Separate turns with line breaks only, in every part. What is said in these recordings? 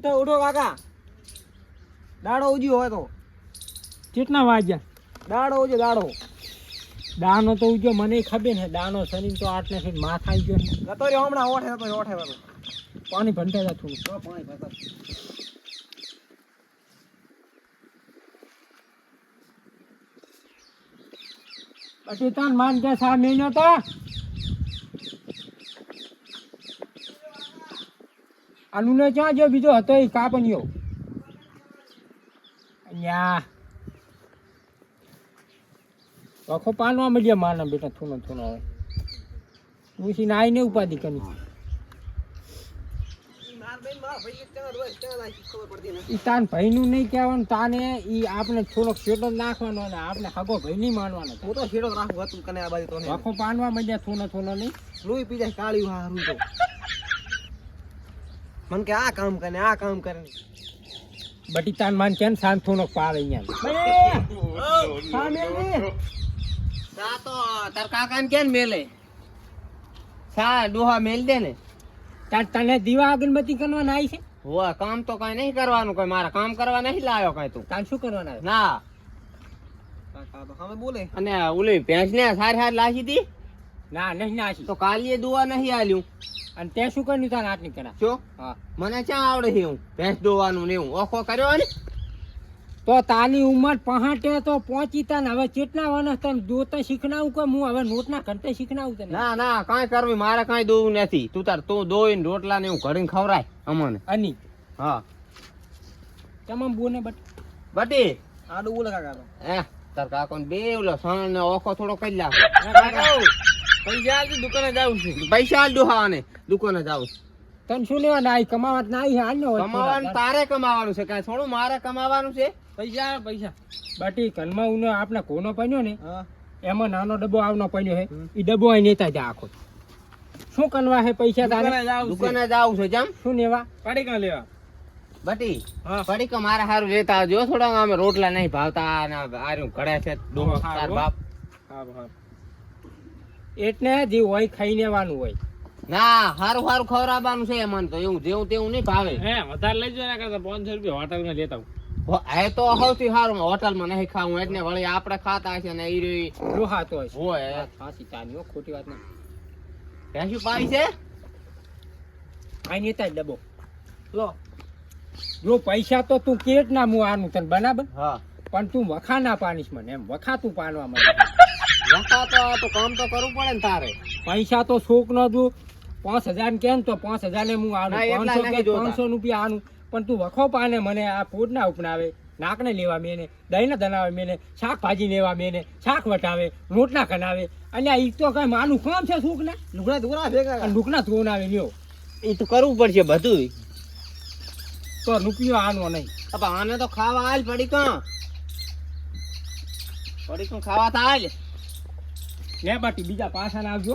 ઉઠો ઉઠો કાકા. દાડો ઉજી હોય તો.
કેટલા વાગ્યા?
દાડો ઉજ્યો દાડો.
દાનો તો ઉજો મને ખબર ને દાનો શરીર તો આટલે છે માથા આવી ગયો
ગતો રહ્યો હમણાં ઓઠે તો ઓઠે હતો
પાણી ભંટાઈ જા થોડું
પાણી ભરતા.
પછી તાન માન કે સા મહિનો તો? આલુને ક્યાં જો બીજો હતો એ પણ અહીંયા વખો પાનવા મળ્યા માના બેટા થોનો થોનો હવે. ઉસી નાઈ ને ઉપાધિ કરી.
તાન ભાઈ નું
ઈ તાન ભાઈનું નહીં કહેવાનું તાને ઈ આપણે થોડોક શેડો નાખવાનો અને આપણે હગો ભાઈ નહીં માનવાનો.
હું તો શેડો રાખું હતું કને આ બાજુ તો
આખો પાનવા મળ્યા થોનો થોનો નહીં.
લોહી પી જાય કાળી હારું તો. મન કે આ કામ કરે આ કામ કરે.
બટી તાન માન કેમ સાન થોનો પાર અહીંયા?
સા તો તાર કાકાને કેમ મેલે? સા ડોહા મેલ દે ને.
તાર તને દીવા અગરબત્તી કરવાના આવી છે?
હોવા કામ તો કઈ નહીં કરવાનું કઈ મારા કામ કરવા નહીં લાવ્યો કઈ તું.
તાર શું કરવાના
ના.
કાકા તો હવે બોલે.
અને ઓલી ભેંસ ને સારી સારી લાશી હતી?
ના નહીં નાસી
તો કાલીએ દુવા નહીં આલ્યું.
અને તે શું કર્યું તાર આટલી નીકળ્યા
જો
હા.
મને ક્યાં આવડે છે હું ભેંસ દોવાનું ને એવું. ઓખો કર્યો ને?
તો તારી ઉંમર પહાટે તો પહોંચી તા ને હવે કેટલા વર્ષ તને દોતા શીખનાવું કે હું હવે નોટના કરતે શીખનાવું તને?
ના ના કાંઈ કરવી મારે કાંઈ દોવું નથી. તું તાર તું દોઈને રોટલા ને એવું ઘડીને ખવરાય અમને.
અની?
હા.
તમામ બોને બટ?
બટી.
આડું બોલે કાકા
હે તાર કાકો બે ઓલો સણ ને ઓખો થોડો કરી લાખો પૈસા આલજે દુકાને જાવું છે. પૈસા આલ દુહાને દુકાને જાવું છું.
તને શું લેવા નાઈ આવી કમાવા ના હાલ ને
કમાવાનું તારે કમાવાનું છે કાંઈ થોડું મારે કમાવાનું છે.
પૈસા પૈસા.
બાટી કલમાં ઉનો આપણે કોનો પન્યો ને એમાં નાનો ડબ્બો આવનો પન્યો હે. એ ડબ્બો અહીં નેતા જા આખો. શું કનવા હે પૈસા તારે?
દુકાને જાવ છે. જામ.
શું લેવા?
પાડી કા લેવા?
બટી
હા.
પડીક મારે હારું લેતા આવજો થોડા અમે રોટલા નહીં ભાવતા અને આર્યું ઘડે છે ડોહો
હા,
બાપ.
હા હા.
એટલે જે હોય ખાઈ લેવાનું હોય.
ના હારું હારું ખવડાવવાનું છે એમાં તો. એવું જેવું તેવું નહીં ભાવે.
હે વધારે લઈ જાય કરતા પાંચસો રૂપિયા હોટલમાં લેતા
એ તો સૌથી સારું હોટલમાં નહીં ખાવું એટલે વળી આપણે ખાતા છે ને એ રહી.
લોહા હોય.
હોય
સાચી ચાની હો, ખોટી વાત ના
ભેંસું પાણી છે?
આ નેતા ડબો
લો.
જો પૈસા તો તું કેટ ના મુ આનું તને બરાબર?
હા.
પણ તું વખા ના પાણીશ મને એમ વખા તું પાનવા મને
નખા તો તો કામ તો કરવું પડે ને તારે.
પૈસા તો શોક ન તું પાંચ હજાર કેમ તો પાંચ હજાર ને હું આનું? પાંચસો કે પાંચસો રૂપિયા આનું? પણ તું વખો પાને મને આ ફૂડ ના ઉપનાવે. નાકને લેવા મેને દહીં ધનાવે મેને શાકભાજી લેવા મેને શાક વટાવે રોટલા ખનાવે. અને એ તો કઈ માનું કામ છે સુખ ના
લુકડા ધોરા ભેગા
લુકડા ધોનાવે લ્યો.
એ તો કરવું પડશે બધું
તો રૂપિયો આનો નહીં.
આને તો ખાવા હાલ પડી કાં પડી કાં ખાવા તો હાલ
લે બાટી બીજા પાછા ના આવજો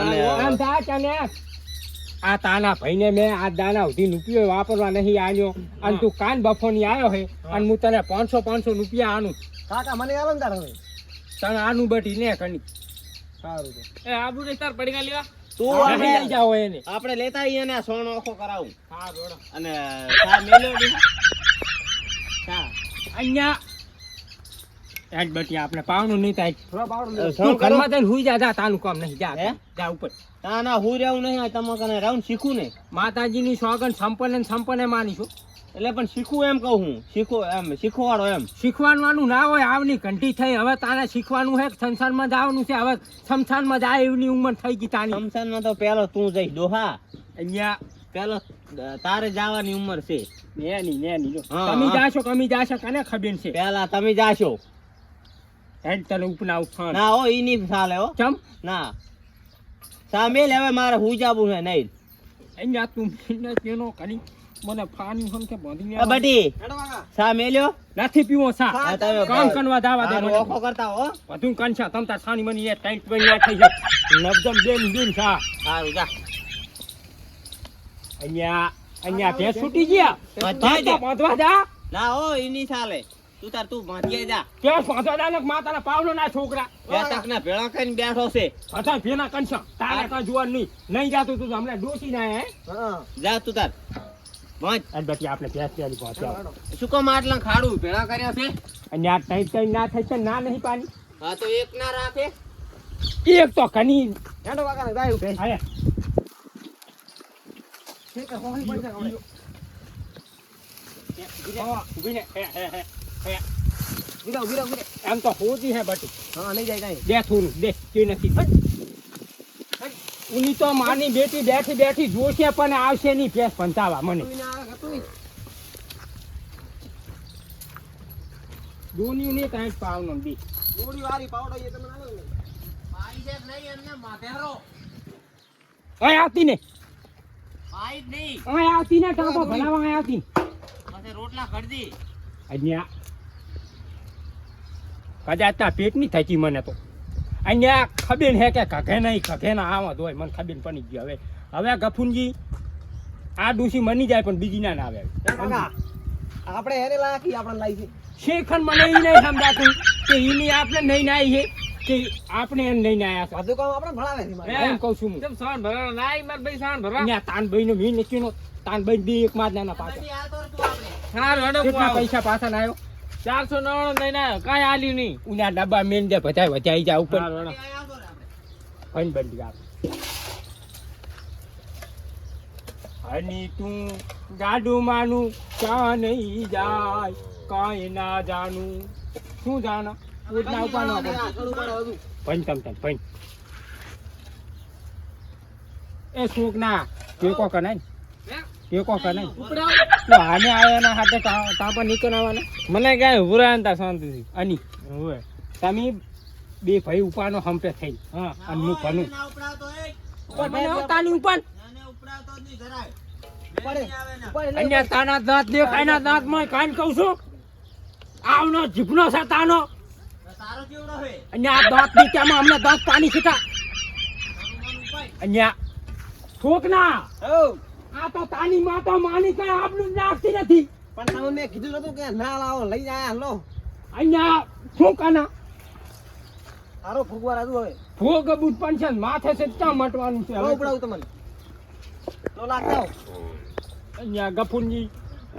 અને
આમ થા ચાલે આ તાના ભાઈને મેં આ દાના સુધી રૂપિયો વાપરવા નહીં આવ્યો અને તું કાન બફોની આવ્યો હે અને હું તને પાંચસો પાંચસો રૂપિયા આનું.
કાકા મને આલો તાર હવે.
તને આનું બટી ને કણી
સારું તો
એ આબુ ને તાર પડી લેવા.
તું
લઈ જાવ એને.
આપણે લેતા આવીએ ને સોનો ઓખો કરાવું.
હા રોડો.
અને સા મેલો ચા.
અહીંયા એજ બટી આપણે પાવનું નહીં થાય. તું ઘરમાં જઈને હુઈ જા જા તાનું કામ નહીં જા જા ઉપર.
ના ના હું રહેવું નહીં તમે કને રાઉન્ડ શીખું ને
માતાજીની સોગન સંપન્ન સંપન્ન માનીશું.
એટલે પણ શીખવું એમ કહું હું. શીખો એમ શીખવાડો એમ.
શીખવાનું ના હોય આવની ઘંટી થઈ. હવે તારે શીખવાનું છે સંસારમાં જવાનું છે? હવે શમશાનમાં જાય એવની ઉંમર થઈ ગઈ તારી.
શમશાનમાં તો પેલો તું જઈ દોહા
અહીંયા.
પેલો તારે જવાની ઉંમર છે.
નેની નેની જો. તમે જાશો કમી જાશો કને ખબર છે?
પેલા તમે જાશો.
હેડ તને ઉપના ઉફાણ
ના હો ઈ ચાલે હો.
ચમ?
ના. સામે લેવે મારે હું જાવું છે નહીં.
અહીંયા તું મને કેનો કરી. મને પાણી હમ કે બાંધીને
ને બટી સા મેલ્યો
નથી પીવો સા. કામ કરવા દાવા દે મને.
ઓખો કરતા હો
બધું કંછા તમ સાની મની એ ટાઈટ બની ના થઈ જાય નબજમ બેન બેન સા.
સારું જા.
અહીંયા અહીંયા ભેંસ છૂટી ગયા. બધા બાંધવા જા.
ના હો ઈની ચાલે તું તાર તું માથે જા.
બાંધવા જા ને માતાના પાવલો ના છોકરા.
પેતક ના ભેળા કઈ બેઠો છે.
હતા ભેના કંસા તારે કાંઈ જોવાનું નહીં. નહીં જાતું તું તો હમણાં ડોસી ના હે.
હા.
જા તું તાર. વાંચ.
અને બેટી આપણે ભેંસ પેલી પહોંચ્યા
શું કામ આટલા ખાડું ભેળા કર્યા છે?
અને આ તઈ તઈ ના થઈ છે ના નહીં પાણી
હા તો એક ના રાખે.
એક તો કની.
હેડો કાકા ને ગાયું.
આયા
ઠીક છે, પડી જાવ.
હા, ને હે હે હે.
રહો, ઊભી રહો.
એમ તો હોતી હે બટી.
હા નહીં જાય કાંઈ.
દે થોડું દે કે નથી. ઉની તો માની બેટી બેઠી બેઠી જોશે પણ આવશે નહીં. ભેંસ પંચાવા મને. દોની ને કાંઈ પાવનો દી
દોરી વાળી પાવડો એ તમે ના લો.
પાઈ છે નહીં એમને માથેરો.
અહીં આવતી ને.
પાઈ જ નહીં.
અહીં આવતી ને ટાંકો ભણાવવા અહીં આવતી ને.
રોટલા ખડદી
અહીંયા કદાચ ના પેટ નહીં થતી મને તો. અહીંયા ખબીન હે કે કઘે નહીં કઘે ના આવા ધોય મને ખબીન પડી ગયો હવે. હવે ગફુનજી આ ડૂસી મની જાય પણ બીજી ના ના આવે.
આપણે હેરે લાખી આપણે લાવી છે
શેખન મને એ નહીં સમજાતું કે એની આપણે નહીં નાઈ છે કે આપણે એમ નહીં નાયા છે?
બધું કામ આપણે ભણાવે છે
એમ કહું છું હું.
સાણ ભરવાનો નાઈ માર ભાઈ સાણ ભરવા.
તાન ભાઈ નો મી નથી નો. તાનભાઈ બી એક માં નાના પાછા
હેડો
કેટલા પૈસા પાછા ના આવ્યો
ચારસો નવાણું નહીં ના કાંઈ આલ્યું નહીં.
ઉના ડબ્બા મેન દે બધા વધાઈ જાય ઉપર. ફન બંધ ગાપ હની તું ગાડું માનું ક્યાં નહીં જાય કાંઈ ના જાનું. શું જાણો ઉડના ઉપાડો. ભન તમ તમ ભન એ સુક ના ટેકો કનાય ટેકો કનાય તો આને આયાના હાથે તાપા નીકળ આવવાના.
મને કાંઈ ઉભરા અંતા શાંતિથી.
અની હોવે. તમે બે ભાઈ ઉપાનો હંપે થઈ. હા. અને હું ભનું ઉપર. બનાવો તાની ઉપર દાંત દેખાય ના દાંતમાં કાન કહું છું. આવનો જીભનો છે તાનો. આ દાંત નીચામાં અમને દાંત પાણી છીટા અને થોક ના. આ તો તાની માં તો માની કઈ આપણું જ નાખતી નથી.
પણ તમે મેં કીધું હતું કે ના લાવો લઈ જાય લો
અહીંયા શું કાના?
હારો ફૂગવા રાજુ હવે.
ભોગ બુટ પણ છે માથે છે ક્યાં મટવાનું છે હવે?
ઉપડાવું તમને. તો લાખ
અહીંયા ગફુરજી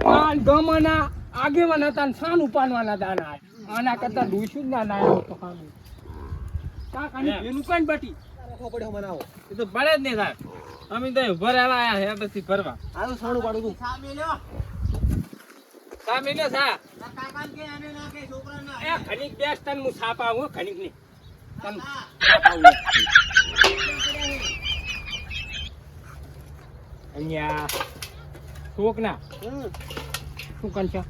પાન ગમના આગેવાન હતા ને સાન ઉપાડવાના દાના આના કરતા દૂષિત ના ના આવ્યો તો સાનું કાકાની એનું કઈ બટી
રાખવો પડ્યો બનાવો.
એ તો પડે જ નહીં સાહેબ અમે તો આયા હે પછી
પાડું તું.
સા.
એ ખનીક બેસ તન હું છાપા આવું ખનીકની તન અહીંયા શોક ના શું કરશો?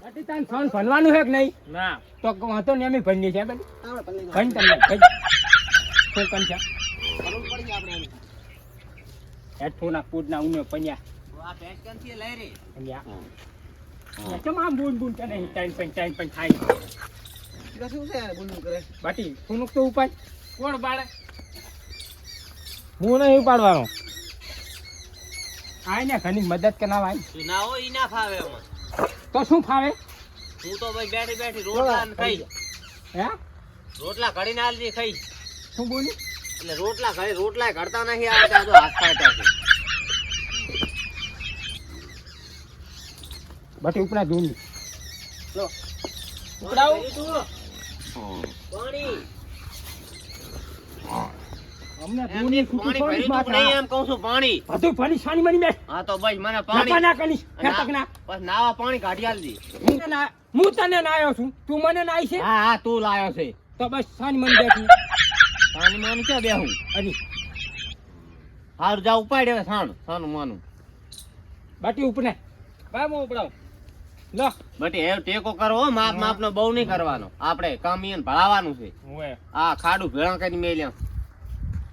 બટી તાન સન ભણવાનું છે કે નહીં?
ના.
તો વાંધો ને અમે ભણીએ છીએ ભણ તમને. શું કરશો
જરૂર પડી જાય આપણે આની.
હેડફોન ના પૂડ ના ઉને પન્યા. પન્યા ચમ આમ બૂન બૂન કરે ટાઈમ પણ ટાઈમ પણ થાય?
શું છે યાર બોલું કરે?
બાટી થોડુંક તો ઉપાય
કોણ પાડે હું નહીં ઉપાડવાનો.
આય ને ઘણી મદદ કરવા ભાઈ
ના હોય ના ફાવે
તો શું ફાવે?
હું તો ભાઈ બેઠી બેઠી રોટલા ને ખાઈ.
હે?
રોટલા ઘડીને આલજી ખાઈ.
શું બોલી?
એટલે રોટલા ઘડી રોટલા કરતા નથી આવતા તો હાથ પાડતા છે.
બટી ઉપરા જોઈ
લો.
ઉપડાવ?
પાણી.
અમને
પાણી ભર્યું તું નહીં એમ કહું છું પાણી.
બધું પાણી સાની મની બેસ.
હા તો બસ મને પાણી.
ના કરીશ. ફેટક ના
બસ નાવા પાણી કાઢી આલજી.
હું તને હું તને નાયો છું. તું મને નાઈ છે?
હા હા તું લાયો છે.
તો બસ સાની મની બેઠી.
પાણી માની ક્યાં બેહું?
અજી
હાર જા ઉપાડ હવે સાણ સાનું માનું.
બાટી ઉપને.
ભાઈ હું ઉપડાવ.
લો.
બટી એ ટેકો કરવો માપ માપ નો બહુ નહીં કરવાનો. આપણે કામિયન ભળાવાનું છે. આ ખાડું ભેળા કરી મેલ્યા.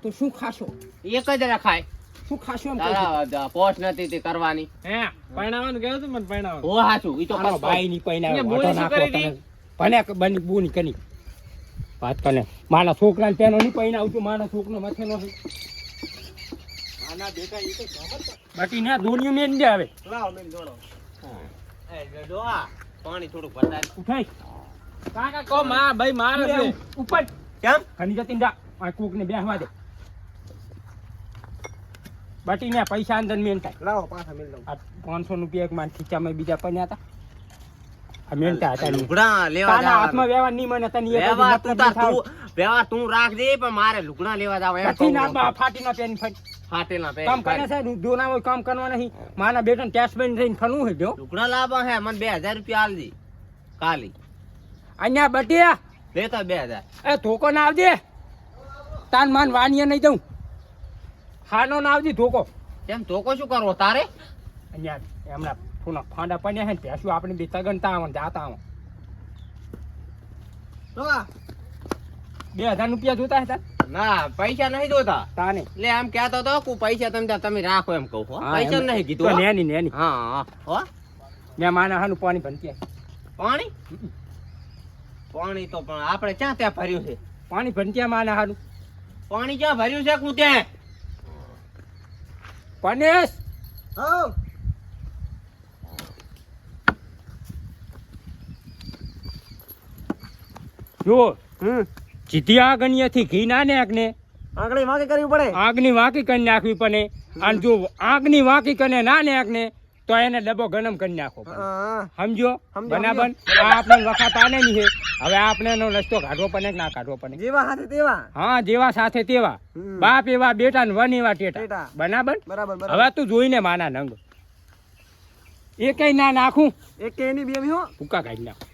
તો શું ખાશો?
એક જ રખાય
શું ખાશો.
તારા પોસ્ટ નથી તે કરવાની.
હે
પરણાવાનું કહ્યું તું મને પરણાવાનું ઓ હાચું. ઈ તો
ભાઈ ની.
હતી?
ભલે બની બુની કરી. વાત કરે મારા છોકરાને પેનો નહીં પૈના આવતું મારા છોકરો મથે નો બાકી ના દોનિયું મેં
જ પાણી થોડુંક વધારે.
ઉઠાઈ
કાકા કો માં ભાઈ મારે છે.
ઉપર.
કેમ?
ઘણી જતી જા. આ કોક ને બેહવા દે. બટીને પૈસા અંદર મેન થાય.
લાવો પાછા મેલ દઉં.
આ પાંચસો રૂપિયા એક માન ખીચામાં બીજા પણ હતા. મેનતા હતા
લુગડા લેવા
તાના હાથમાં વ્યવહાર નહીં મને તને
વ્યવહાર તું તાર તું વ્યવહાર તું રાખજે પણ મારે લુગડા લેવા જાવ એમ
કથી ના
છું.
બા ફાટીના પેન ફાટ.
ફાટેલા પેન
કામ કરે છે દોના હોય કામ કરવા નહીં. માના બેટન ટેસ્ટ બેન થઈને ફરવું હોય જો.
લુગડા લાવવા હે મને બે હજાર રૂપિયા આલ દી કાલી.
અહીંયા બટિયા.
લેતા બે હજાર.
એ ધોકો ના આવજે. તાન માન વાણીએ નહીં દઉં. હાનો ના આવજે ધોકો.
કેમ ધોકો શું કરવો તારે?
અહીંયા એમના થોડા ફાંડા પડ્યા હે ને ભેંસું આપણે બે તગનતા આવે જાતા આવે
તો
બે હજાર રૂપિયા જોતા હતા
ના પૈસા નહીં જોતા.
તાને.
એટલે એમ કહેતો તો કે પૈસા તમે તમે રાખો એમ કહું પૈસા નહીં કીધું
નેની નેની.
હા હા હો.
મેં માના હાનું પાણી ભરતી
પાણી? પાણી તો પણ આપણે ક્યાં ત્યાં ભર્યું છે?
પાણી ભરતી માના હાનું.
પાણી ક્યાં ભર્યું છે કું ત્યાં?
પનેશ
હઉ.
જો
હમ.
આગળથી ઘી ના ને
આગળ વાંકી કરવી પડે.
આગની વાંકી કરી નાખવી પડે અને જો આગની વાંકી કરીને ના ને તો એને ડબ્બો ગરમ કરી
નાખો
સમજો? બનાબન આ આપણે વખત આને નહીં છે હવે આપણે એનો રસ્તો કાઢવો પડે કે ના કાઢવો પડે?
જેવા સાથે તેવા.
હા જેવા સાથે તેવા. બાપ એવા બેટા ને વન એવા ટેટા. બરાબર?
બરાબર
હવે તું જોઈને માના નંગ. એ કઈ ના નાખું.
એક કે એની બે હો.
ભૂકા કાઢી નાખું.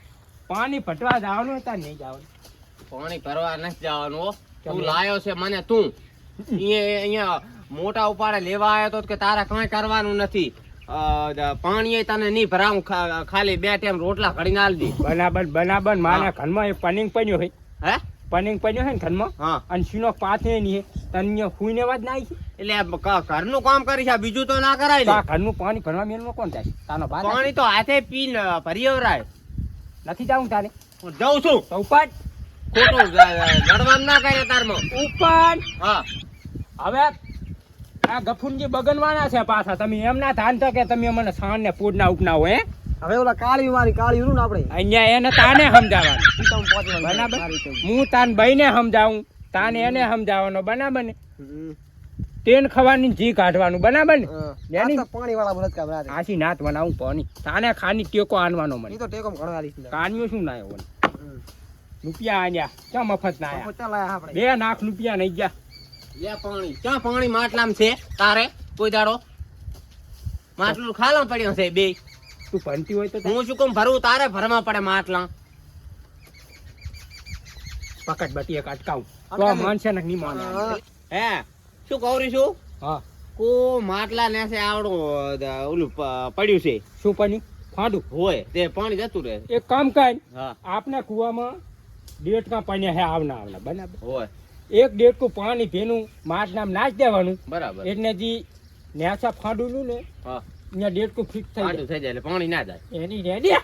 પાણી ભટવા જવાનું હતા નહીં જવાનું.
પાણી ભરવા નથી જવાનું તું લાયો છે મને તું. અહીંયા મોટા ઉપાડે લેવા આવ્યો તો કે તારે કઈ કરવાનું નથી. પાણી એ તને નહીં ભરાવું ખાલી બે ટાઈમ રોટલા ઘડીને આલ દી.
બરાબર બનાબર મારા ઘરમાં પનિંગ પડ્યો હોય
હે?
પનિંગ પડ્યો હોય ને ઘરમાં?
હા.
અને સીનો પાથે નહીં તને હુઈને વાત ના આવી છે.
એટલે ઘરનું કામ કરી છે બીજું તો ના કરાય ને.
ઘરનું પાણી ભરવા મેલમાં કોણ થાય? તાનો
પાણી તો હાથે પીને ભરી અવરાય.
નથી જાઉં તારે.
હું જઉં છું.
તો ઉપર
ખોટું ગડવાનું ના કરે તારમાં.
ઉપર
હા.
હવે આ ગફુનજી બગનવાના છે પાછા. તમે એમ ના ધાન કે તમે મને સાણ ને પૂડ ના ઉપના હે?
હવે ઓલા કાળી મારી કાળી રૂ ને આપણે?
અહીંયા એને તાને સમજાવવાનું. બરાબર? હું તાન બઈને સમજાવું. તાને એને સમજાવવાનો. બરાબર ને. તેન ખવાની જી કાઢવાનું બરાબર ને? એની-
પાણી વાળા ભરત કામ રાતે
આસી નાત બનાવું પાણી. તાને ખાની ટેકો આનવાનો મને.
તો ટેકો ઘણો આલી.
કાનિયો શું ના આવ્યો રૂપિયા આન્યા ક્યાં મફત ના આયા? બે લાખ રૂપિયા નહીં ગયા.
લે પાણી. ક્યાં પાણી? માટલામ છે. તારે? કોઈ દાડો? માટલું ખાલા પડ્યો છે બે.
તું ભણતી હોય તો
હું શું કોમ ભરવું તારે? ભરવા પડે માટલા.
પકડ બટીએ એક અટકાવું. તો. માનશે ને નહીં માને.
હા.
શું કહું રીશું
હા.
કો માટલા ને છે આવડું ઓલું પડ્યું છે.
શું પાણી? ફાડું?
હોય તે પાણી જતું રહે.
એક કામ કાય
હા.
આપના કુવામાં ડેટકા પાણી હે આવના આવના બરાબર?
હોય.
એક ડેટકું પાણી ભેનું માટ નામ નાચ દેવાનું.
બરાબર.
એટલે જે નેસા ફાડું ને
હા.
અહીંયા ડેટકું ફિક્સ થઈ
જાય થઈ જાય એટલે પાણી ના જાય.
એની રેડી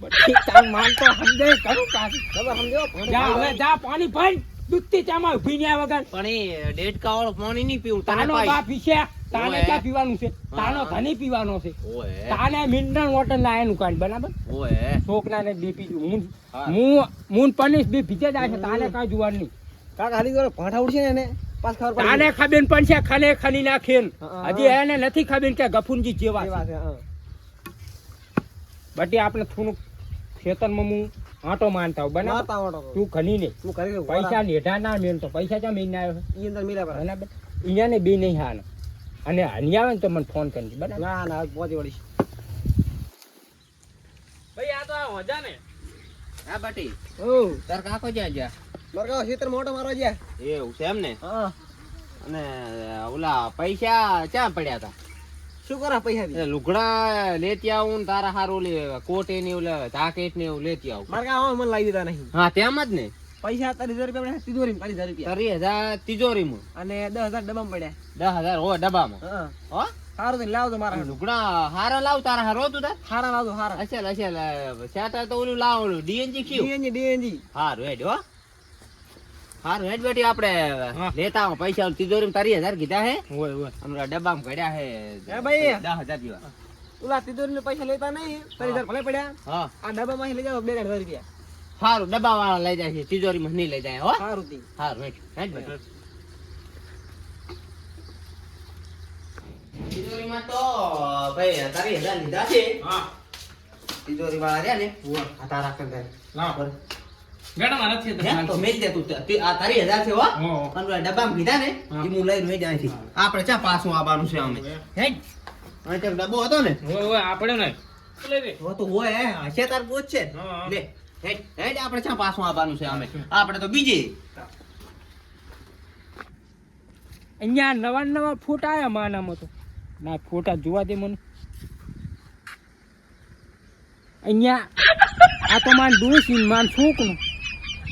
બધી તાર માન તો સમજે કરું પાછું?
તમે સમજો
જા હવે જા પાણી ભર. દૂધથી ચામાં ઊભી ન્યા વગર.
પણ એ ડેડકા વાળું પાણી નહીં પીવું. તને
તાનો બાપ ઈશે તાને. ક્યાં પીવાનું છે? તાનો. ઘણી પીવાનો છે. તાને મિનરલ વોટર ના એનું કાઢ બરાબર? છોકરાને બે પીજું હું
હા.
પનીશ બે ભીજે જાય છે તાને કાંઈ જોવાનું નહીં.
કાકા હાલી ગયો ભાંઠા ઉડશે ને એને? પાછ ખબર પડી
તાને ખબર પણ છે ખને ખની નાખીન. હજી એને નથી ખાબીન કે ગફુનજી જેવા છે.
છે
બટી આપણે થોડુંક ખેતરમાં હું આંટો માનતા
વાળો તો.
ખની ને
તું કરી
પૈસા નેઠા ના મેલ તો પૈસા ચા મેં આવ્યો?
ઈ અંદર મિલા પર
બરાબર. અહીંયાને બે નહીં હાન અને હની આવે ને તો મને ફોન કરજો બરાબર?
ના ના પહોંચી વળીશ.
ભાઈ આ તો મજા ને.
હા બટી.
ઓ.
તાર કાકો જ્યાં જ્યાં?
મરગાવ સીતર મોટો મારવા જ્યાં.
એવું છે એમ ને?
હા.
અને ઓલા પૈસા ક્યાં પડ્યા હતા
શું કરા પૈસા
એટલે લુગડા લેતી આવું ને તારા હારું લે કોટ એની ઓલે જાકેટ ને એવું લેતી આવું.
મરગાવ મને લાવી દીધા નહીં.
હા તેમ જ ને?
પૈસા તારી હજાર રૂપિયા પડ્યા તિજોરી ત્રીસ હજાર રૂપિયા.
તારી હજાર તિજોરીમાં?
અને દસ હજાર ડબ્બામાં પડ્યા.
દસ હજાર હો ડબ્બામાં?
હા.
હો?
સારું તો લાવજો મારા.
લુગડા હારા લાવ તારા હારો તું તાર?
હારા લાવજો હારા.
અચ્છા અચ્છા સેટર તો ઓલું લાવ ઓલું ડીએનજી ક્યુ?
DNG DNG.
હારું હેડ હો. હારું હેડ બેટી આપણે. લેતા આવો પૈસા તિજોરીમાં તારી હજાર કીધા હે?
ઓય હોય.
હમણાં ડબ્બામાં ઘડ્યા હે.
એ ભાઈ?
દસ હજાર જેવા.
ઓલા તિજોરી પૈસા લેતા નહીં તારી હજાર ભલે પડ્યા.
હા.
આ ડબ્બામાં લઈ જાઓ બે હજાર રૂપિયા.
સારું ડબ્બા વાળા લઈ જાય છે તિજોરીમાં નહીં લઈ જાય હો.
સારું તી.
હારું હેડ હેડ બેટી તિજોરીમાં તો ભાઈ તારી હજાર લીધા છે.
હા.
તિજોરી વાળા રહ્યા ને. હા તારા કંઈ
લાવ. મેડમ આ નથી
તો મેલ દે તું તે- આ તારી હજાર છે હો.
હો.
અને ડબ્બામાં કીધા ને એ હું લઈને વહી જાય છે આપણે ચા પાછું આવવાનું છે અમે. હે. અને તે ડબ્બો હતો ને.
ઓય ઓય આપણે નહીં. લે લે?
હો તો હોય હશે તાર બોજ છે. લે હે હે આપણે ચા પાછું આવવાનું છે અમે. આપણે તો બીજે.
અહીંયા નવા નવા ફોટા આયા માનામાં તો. ના ફોટા જોવા દે મને. અહીંયા આ તો માન ડોસી માન માન છોકનું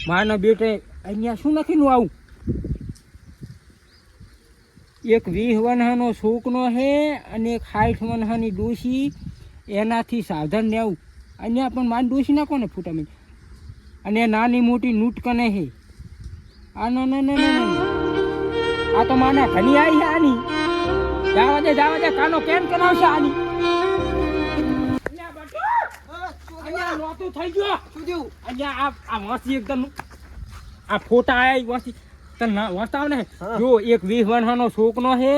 માના બેટે અહીંયા શું લખીનું આવું? એક વીહ વનહાનો છોકનો હે અને એક સાઠ વનહાની ડોસી એનાથી સાધન ને આવું અહીંયા પણ માન ડોસી નાખો ને ફોટા મેં અને નાની મોટી નૂટકને હે. આ ના ના ના ના ના આ તો માના ઘણી આવી છે આની. જાવા દે જાવા દે, કાનો કેમ કરાવશે આની? નહોતું થઈ ગયો.
શું થયું?
અહીંયા આ આ વાંસી એકદમ આ ફોટા આયા વાંસી. તને વાંચતા ને. જો એક વીસ વનહાનો છોકનો હે.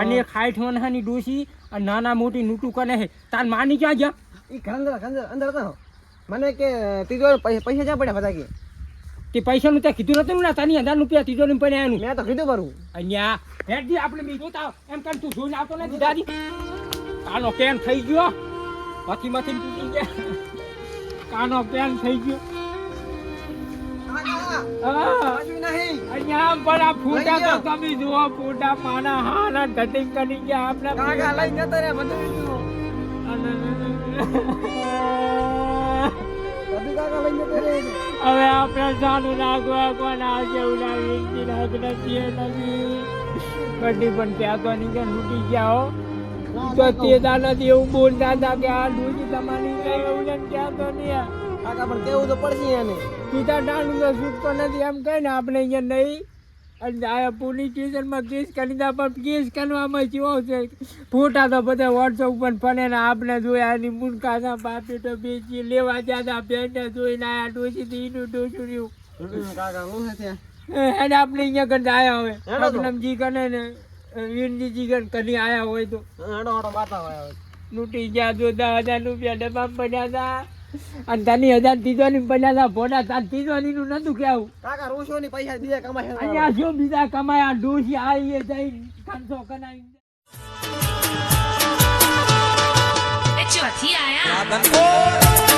અને એક સાઠ વનહાની ડોશી અને નાના મોટી નૂટું કને હે. તાર માની ક્યાં ગયા?
ઈ ઘર અંદર અંદર હતો મને કે તીજો પૈસા જ્યાં પડ્યા બધા કે
તે પૈસાનું ત્યાં કીધું નતું ને તની હજાર રૂપિયા તીજો ને પડ્યા એનું
મેં તો કીધું ભરું
અહીંયા હેડી આપણે બીજું જોતા એમ કર તું જોઈને આવતો નથી દાદી. આનો કેમ થઈ ગયો? મથી માંથી ગયા. કાનો પેન થઈ ગયો. હા. અહીંયા પણ આ ફૂટા તો
જાઓ.
તમે જુઓ ફોટા માના હાના ધટિંગ કરી ગયા આપણે
કાકા લઈ જતો રે બધું
હવે આપણે સાનું નાખવા કોણ આવશે ઉના વીંટી નાખ નથી એ નથી પણ ત્યાં તો નીચે લૂટી ગયા હો. તો તે દાદા એવું બોલતા હતા કે આ ડૂજી તમારી એવું નથી તો નહીં
કાકા પણ કેવું તો પડશે એને?
પિતા ડાનું તો છૂટકો નથી. એમ કહે ને આપણે અહીંયા નહીં. અને આ પોલીસ સ્ટેશનમાં કેસ કરી દા પણ કેસ કરવામાં કેવો છે. ફોટા તો બધા વોટ્સઅપ ઉપર ફરે ને આપણે જોયા. એની મુનકાતા બાપી તો બેસી લેવા જતા બેનને જોઈને આયા ડોસી એનું ડોસું રહ્યું.
કાકા હું
એને આપણે અહીંયા કરતા આયા હોય.
તો.
કને ને વીરજીજી કને કરી આયા હોય તો.
હેડો હડો બાતા હોય હવે.
લૂંટી ગયા જો દસ હજાર રૂપિયા ડબ્બામાં પડ્યા હતા. અને તની હજાર તીજોની પડ્યા હતા ભોડા તાર તીજોનીનું નતું કેવું
કાકા રૂસો ની પૈસા બીજા કમાય
અહીંયા શું બીજા કમાયા ડોસી આવીએ જઈ પાંચસો કનાઈ
એ ચોથી આયા.